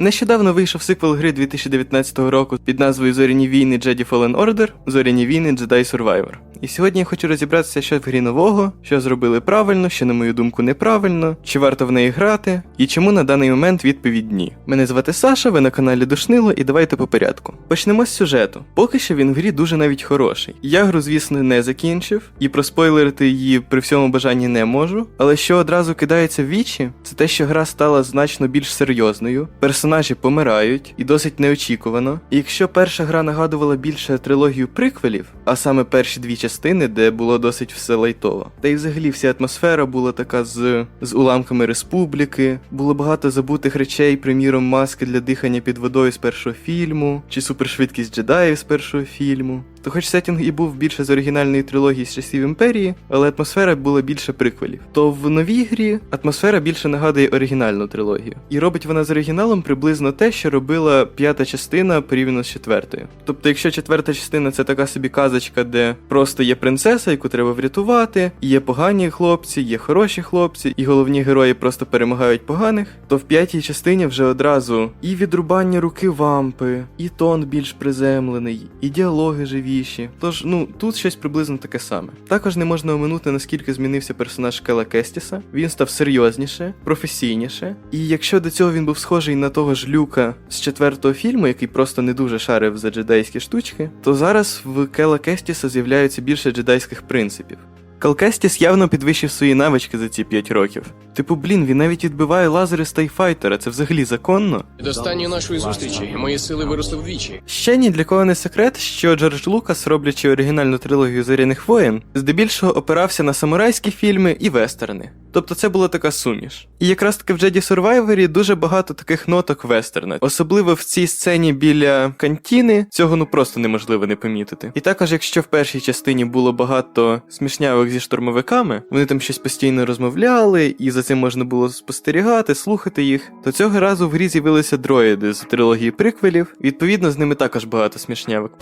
Нещодавно вийшов сиквел гри 2019 року під назвою Зоряні війни. Jedi Fallen Order, Зоряні війни. Jedi Survivor. І сьогодні я хочу розібратися, що в грі нового, що зробили правильно, що, на мою думку, неправильно, чи варто в неї грати, і чому на даний момент відповідь ні. Мене звати Саша, ви на каналі Душнило, і давайте по порядку. Почнемо з сюжету. Поки що він в грі дуже навіть хороший. Я гру, звісно, не закінчив, і проспойлерити її при всьому бажанні не можу. Але що одразу кидається в вічі, це те, що гра стала значно більш серйозною, персонажі помирають і досить неочікувано. І якщо перша гра нагадувала більше трилогію приквелів, а саме перші дві частини, де було досить все лайтово, та й взагалі вся атмосфера була така з, з уламками республіки, було багато забутих речей, приміром, маски для дихання під водою з першого фільму, чи супершвидкість джедаїв з першого фільму. То хоч сетінг і був більше з оригінальної трилогії з часів імперії, але атмосфера була більше приквелів. То в новій грі атмосфера більше нагадує оригінальну трилогію. І робить вона з оригіналом приблизно те, що робила п'ята частина порівняно з четвертою. Тобто, якщо четверта частина це така собі казочка, де просто є принцеса, яку треба врятувати, і є погані хлопці, є хороші хлопці, і головні герої просто перемагають поганих, то в п'ятій частині вже одразу і відрубання руки вампи, і тон більш приземлений, і діалоги живіші. Тож, ну тут щось приблизно таке саме. Також не можна оминути, наскільки змінився персонаж Кела Кестіса. Він став серйозніше, професійніше. І якщо до цього він був схожий на того ж люка з четвертого фільму, який просто не дуже шарив за джедайські штучки, то зараз в Кела Кестіса з'являються більше джедайських принципів. Калкестіс явно підвищив свої навички за ці 5 років. Типу, блін, він навіть відбиває лазери з тайфайтера, це взагалі законно. Від останньої нашої зустрічі мої сили виросли вдвічі. Ще ні для кого не секрет, що Джордж Лукас, роблячи оригінальну трилогію зоряних воєн, здебільшого опирався на самурайські фільми і вестерни. Тобто це була така суміш. І якраз таки в Джеді Сурвайвері дуже багато таких ноток вестерна, особливо в цій сцені біля кантіни, цього ну просто неможливо не помітити. І також, якщо в першій частині було багато смішнявок зі штурмовиками, вони там щось постійно розмовляли, і за цим можна було спостерігати, слухати їх, то цього разу в грі з'явилися дроїди з трилогії приквелів. Відповідно, з ними також багато смішнявок.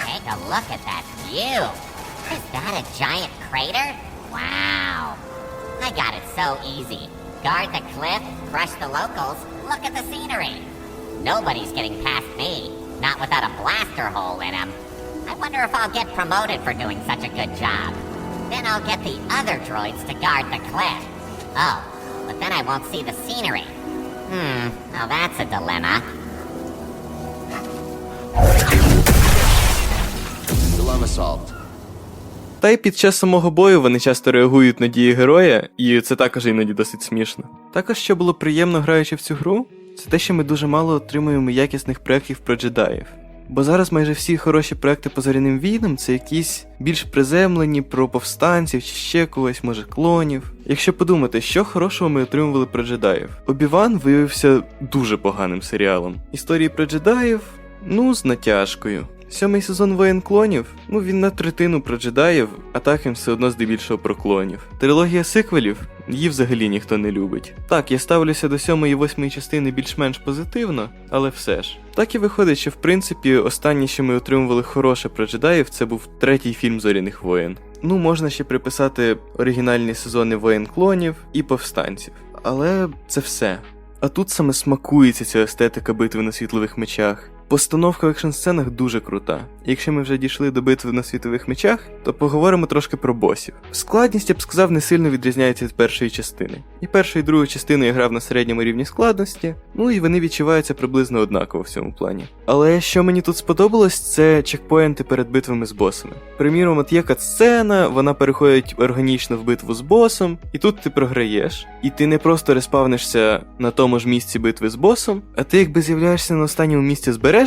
Take a look at that view. Is that a giant crater? Wow. I got it so easy. Guard the cliff, crush the locals, look at the scenery. Nobody's getting past me, not without a blaster hole in him. I wonder if I'll get promoted for doing such a good job. Then I'll get the other droids to guard the cliff. Oh, but then I won't see the scenery. Hmm, now that's a dilemma. Dilemma solved. Та й під час самого бою вони часто реагують на дії героя, і це також іноді досить смішно. Також, що було приємно граючи в цю гру, це те, що ми дуже мало отримуємо якісних проєктів про джедаїв. Бо зараз майже всі хороші проекти по зоряним війнам це якісь більш приземлені про повстанців чи ще когось, може клонів. Якщо подумати, що хорошого ми отримували про джедаїв, Обіван виявився дуже поганим серіалом. Історії про джедаїв, ну, з натяжкою. Сьомий сезон воєн клонів, ну він на третину про джедаїв, а він все одно здебільшого про клонів. Трилогія сиквелів її взагалі ніхто не любить. Так, я ставлюся до сьомої і восьмої частини більш-менш позитивно, але все ж. Так і виходить, що в принципі останнє, що ми отримували хороше про джедаїв, це був третій фільм зоряних воєн. Ну, можна ще приписати оригінальні сезони воєн клонів і повстанців. Але це все. А тут саме смакується ця естетика битви на світлових мечах. Постановка в екшн-сценах дуже крута. Якщо ми вже дійшли до битви на світових мечах, то поговоримо трошки про босів. Складність, я б сказав, не сильно відрізняється від першої частини. І першу і другу частину я грав на середньому рівні складності, ну і вони відчуваються приблизно однаково в цьому плані. Але що мені тут сподобалось, це чекпоінти перед битвами з босами. Приміром, от є катсцена, вона переходить органічно в битву з босом, і тут ти програєш, і ти не просто респавнишся на тому ж місці битви з босом, а ти якби з'являєшся на останньому місці збереження,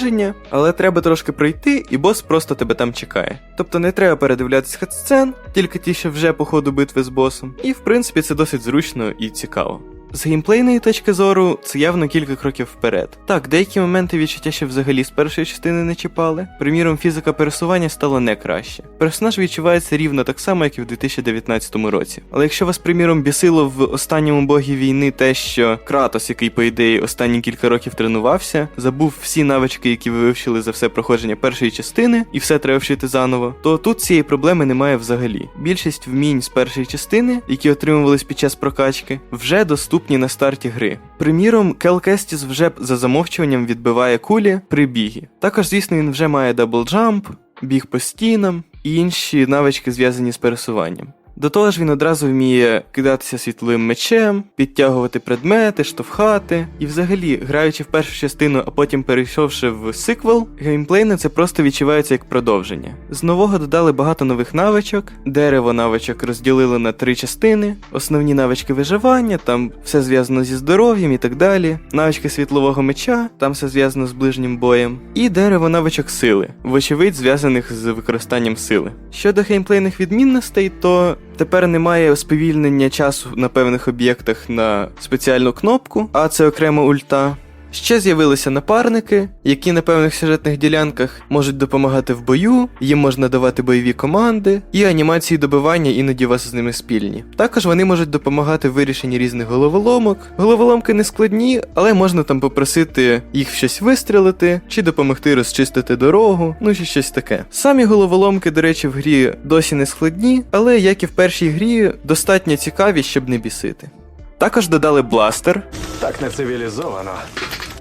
але треба трошки пройти, і бос просто тебе там чекає. Тобто не треба передивлятися хатсцен, тільки ті, що вже по ходу битви з босом. І в принципі це досить зручно і цікаво. З геймплейної точки зору, це явно кілька кроків вперед. Так, деякі моменти відчуття ще взагалі з першої частини не чіпали. Приміром, фізика пересування стала не краще. Персонаж відчувається рівно так само, як і в 2019 році. Але якщо вас, приміром, бісило в останньому богі війни те, що Кратос, який, по ідеї, останні кілька років тренувався, забув всі навички, які ви вивчили за все проходження першої частини, і все треба вчити заново, то тут цієї проблеми немає взагалі. Більшість вмінь з першої частини, які отримувались під час прокачки, вже доступні доступні на старті гри. Приміром, Кел Кестіс вже за замовчуванням відбиває кулі при бігі. Також, звісно, він вже має даблджамп, біг по стінам і інші навички зв'язані з пересуванням. До того ж, він одразу вміє кидатися світловим мечем, підтягувати предмети, штовхати. І взагалі, граючи в першу частину, а потім перейшовши в сиквел, геймплейно це просто відчувається як продовження. З нового додали багато нових навичок, дерево навичок розділили на три частини, основні навички виживання, там все зв'язано зі здоров'ям і так далі, навички світлового меча, там все зв'язано з ближнім боєм, і дерево навичок сили, вочевидь зв'язаних з використанням сили. Щодо геймплейних відмінностей, то Тепер немає сповільнення часу на певних об'єктах на спеціальну кнопку, а це окрема ульта. Ще з'явилися напарники, які на певних сюжетних ділянках можуть допомагати в бою, їм можна давати бойові команди, і анімації добивання іноді вас з ними спільні. Також вони можуть допомагати в вирішенні різних головоломок. Головоломки не складні, але можна там попросити їх в щось вистрілити, чи допомогти розчистити дорогу, ну чи щось таке. Самі головоломки, до речі, в грі досі не складні, але як і в першій грі, достатньо цікаві, щоб не бісити. Також додали бластер, Так не цивілізовано.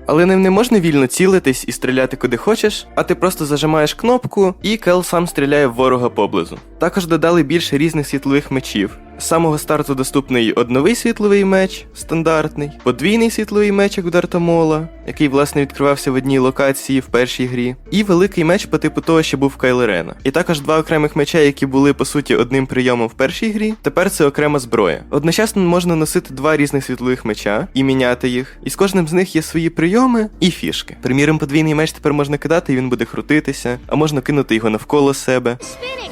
Але ним не можна вільно цілитись і стріляти куди хочеш, а ти просто зажимаєш кнопку, і Кел сам стріляє в ворога поблизу. Також додали більше різних світлових мечів. З самого старту доступний одновий світловий меч, стандартний, подвійний світловий меч, як у Дартамола, який власне відкривався в одній локації в першій грі, і великий меч по типу того, що був Кайлерена. І також два окремих меча, які були по суті одним прийомом в першій грі. Тепер це окрема зброя. Одночасно можна носити два різних світлових меча і міняти їх. І з кожним з них є свої прийоми і фішки. Приміром, подвійний меч тепер можна кидати, і він буде крутитися, а можна кинути його навколо себе. Spinning,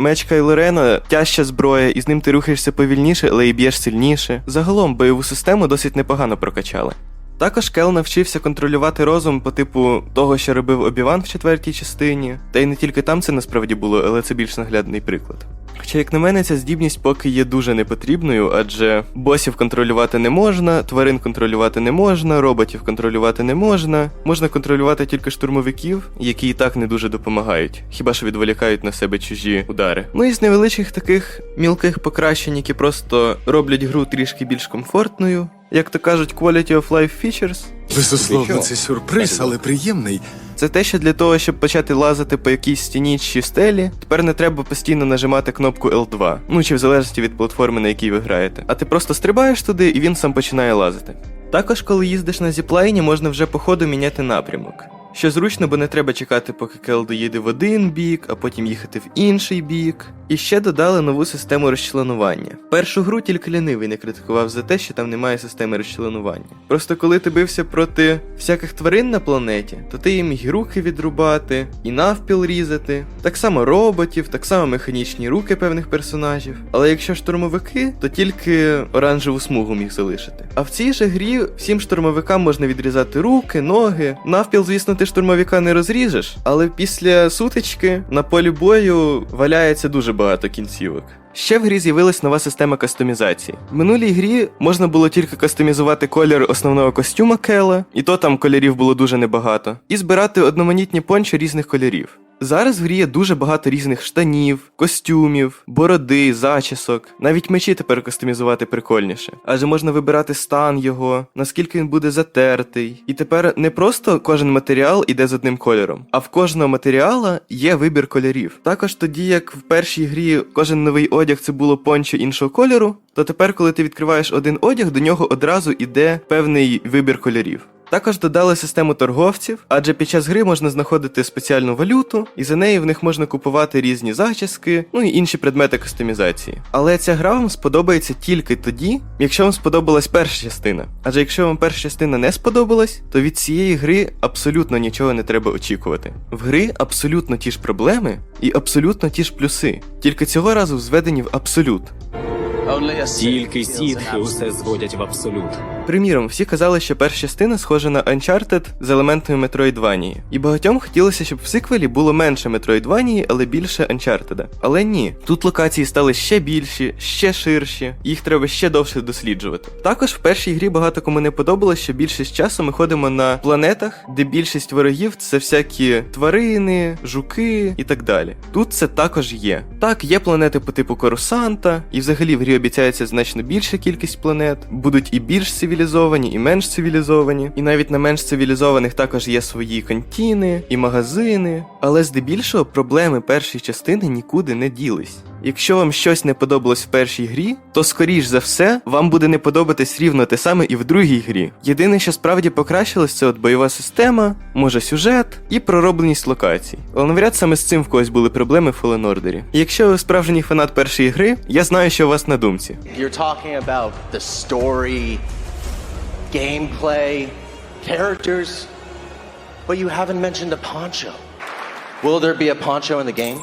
Меч Кайлорена тяжча зброя, і з ним ти рухаєшся повільніше, але і б'єш сильніше. Загалом бойову систему досить непогано прокачали. Також Кел навчився контролювати розум по типу того, що робив Обіван в четвертій частині. Та й не тільки там це насправді було, але це більш наглядний приклад. Хоча, як на мене, ця здібність поки є дуже непотрібною, адже босів контролювати не можна, тварин контролювати не можна, роботів контролювати не можна. Можна контролювати тільки штурмовиків, які і так не дуже допомагають, хіба що відволікають на себе чужі удари. Ну і з невеличких таких мілких покращень, які просто роблять гру трішки більш комфортною. Як то кажуть, quality of life features. Безусловно, це сюрприз, але приємний. Це те, що для того, щоб почати лазити по якійсь стіні чи стелі, тепер не треба постійно нажимати кнопку L2, ну чи в залежності від платформи, на якій ви граєте. А ти просто стрибаєш туди, і він сам починає лазити. Також, коли їздиш на зіплайні, можна вже по ходу міняти напрямок. Що зручно, бо не треба чекати, поки Кел доїде в один бік, а потім їхати в інший бік. І ще додали нову систему розчленування. Першу гру тільки лінивий не критикував за те, що там немає системи розчленування. Просто коли ти бився проти всяких тварин на планеті, то ти їм і руки відрубати, і навпіл різати, так само роботів, так само механічні руки певних персонажів. Але якщо штурмовики, то тільки оранжеву смугу міг залишити. А в цій же грі всім штурмовикам можна відрізати руки, ноги. Навпіл, звісно, ти штурмовика не розріжеш, але після сутички на полі бою валяється дуже багато кінцівок. Ще в грі з'явилась нова система кастомізації. В минулій грі можна було тільки кастомізувати колір основного костюма Кела, і то там кольорів було дуже небагато, і збирати одноманітні пончо різних кольорів. Зараз в грі є дуже багато різних штанів, костюмів, бороди, зачісок. Навіть мечі тепер кастомізувати прикольніше. Адже можна вибирати стан його, наскільки він буде затертий. І тепер не просто кожен матеріал іде з одним кольором, а в кожного матеріала є вибір кольорів. Також тоді, як в першій грі кожен новий одяг це було пончо іншого кольору, то тепер, коли ти відкриваєш один одяг, до нього одразу іде певний вибір кольорів. Також додали систему торговців, адже під час гри можна знаходити спеціальну валюту, і за неї в них можна купувати різні зачіски, ну і інші предмети кастомізації. Але ця гра вам сподобається тільки тоді, якщо вам сподобалась перша частина. Адже якщо вам перша частина не сподобалась, то від цієї гри абсолютно нічого не треба очікувати. В гри абсолютно ті ж проблеми і абсолютно ті ж плюси, тільки цього разу зведені в абсолют. Тільки сітхи усе зводять в абсолют. Приміром, всі казали, що перша частина схожа на Uncharted з елементами Metroidvania. І багатьом хотілося, щоб в сиквелі було менше Metroidvania, але більше Uncharted. Але ні, тут локації стали ще більші, ще ширші, їх треба ще довше досліджувати. Також в першій грі багато кому не подобалось, що більшість часу ми ходимо на планетах, де більшість ворогів це всякі тварини, жуки і так далі. Тут це також є. Так, є планети по типу Корусанта, і взагалі в грі обіцяється значно більша кількість планет, будуть і більш цивілізовані, і менш цивілізовані. І навіть на менш цивілізованих також є свої кантіни і магазини. Але здебільшого проблеми першої частини нікуди не ділись. Якщо вам щось не подобалось в першій грі, то скоріш за все вам буде не подобатись рівно те саме і в другій грі. Єдине, що справді покращилось, це от бойова система, може сюжет і проробленість локацій. Але навряд саме з цим в когось були проблеми в Fallen Order. І якщо ви справжній фанат першої гри, я знаю, що у вас на думці. You're talking about the story, gameplay, characters, but you haven't mentioned a poncho. Will there be a poncho in the game?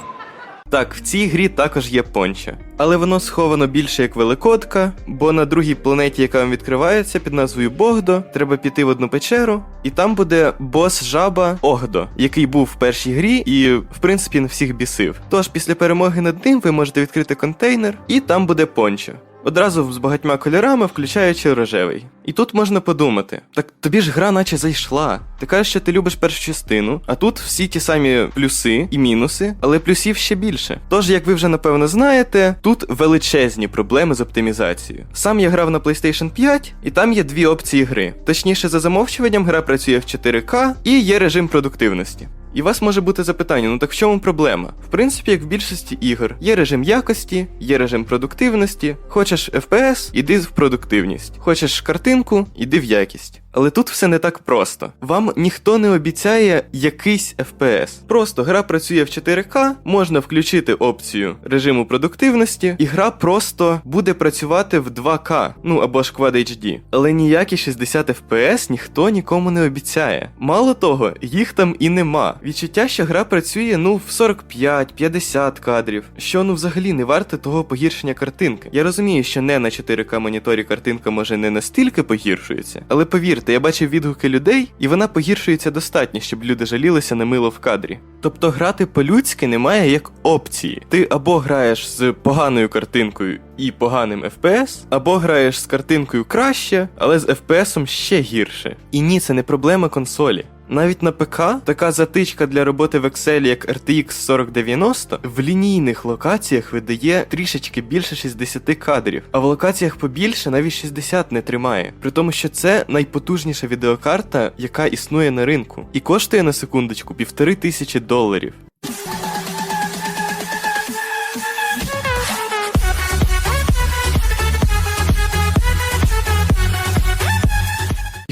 Так, в цій грі також є пончо. Але воно сховано більше як великодка, бо на другій планеті, яка вам відкривається під назвою Богдо, треба піти в одну печеру, і там буде бос жаба Огдо, який був в першій грі і, в принципі, на всіх бісив. Тож після перемоги над ним ви можете відкрити контейнер, і там буде пончо. Одразу з багатьма кольорами, включаючи рожевий. І тут можна подумати: так тобі ж гра наче зайшла. Ти кажеш, що ти любиш першу частину, а тут всі ті самі плюси і мінуси, але плюсів ще більше. Тож, як ви вже напевно знаєте, тут величезні проблеми з оптимізацією. Сам я грав на PlayStation 5, і там є дві опції гри. Точніше, за замовчуванням гра працює в 4К і є режим продуктивності. І вас може бути запитання: ну так в чому проблема? В принципі, як в більшості ігор, є режим якості, є режим продуктивності. Хочеш FPS, іди в продуктивність. Хочеш картинку, іди в якість. Але тут все не так просто. Вам ніхто не обіцяє якийсь FPS. Просто гра працює в 4К, можна включити опцію режиму продуктивності, і гра просто буде працювати в 2К, ну або ж Quad HD. Але ніякі 60 FPS ніхто нікому не обіцяє. Мало того, їх там і нема. Відчуття, що гра працює ну в 45-50 кадрів, що ну взагалі не варте того погіршення картинки. Я розумію, що не на 4К моніторі картинка може не настільки погіршується, але повірте, я бачив відгуки людей, і вона погіршується достатньо, щоб люди жалілися на мило в кадрі. Тобто грати по-людськи немає як опції. Ти або граєш з поганою картинкою і поганим FPS, або граєш з картинкою краще, але з FPS ще гірше. І ні, це не проблема консолі. Навіть на ПК така затичка для роботи в Excel, як RTX 4090, в лінійних локаціях видає трішечки більше 60 кадрів, а в локаціях побільше навіть 60 не тримає. При тому, що це найпотужніша відеокарта, яка існує на ринку, і коштує на секундочку півтори тисячі доларів.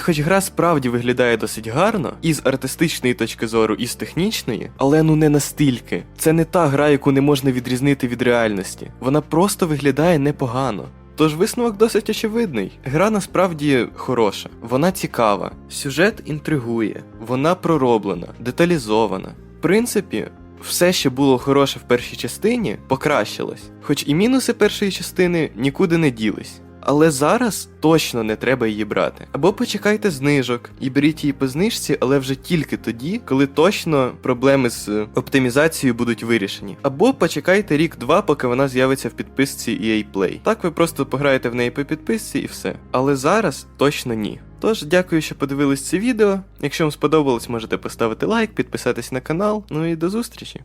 Хоч гра справді виглядає досить гарно, і з артистичної точки зору, і з технічної, але ну не настільки. Це не та гра, яку не можна відрізнити від реальності. Вона просто виглядає непогано. Тож висновок досить очевидний. Гра насправді хороша, вона цікава, сюжет інтригує, вона пророблена, деталізована. В принципі, все, що було хороше в першій частині, покращилось. Хоч і мінуси першої частини нікуди не ділись. Але зараз точно не треба її брати. Або почекайте знижок і беріть її по знижці, але вже тільки тоді, коли точно проблеми з е, оптимізацією будуть вирішені. Або почекайте рік-два, поки вона з'явиться в підписці EA Play. Так ви просто пограєте в неї по підписці і все. Але зараз точно ні. Тож, дякую, що подивились це відео. Якщо вам сподобалось, можете поставити лайк, підписатись на канал. Ну і до зустрічі!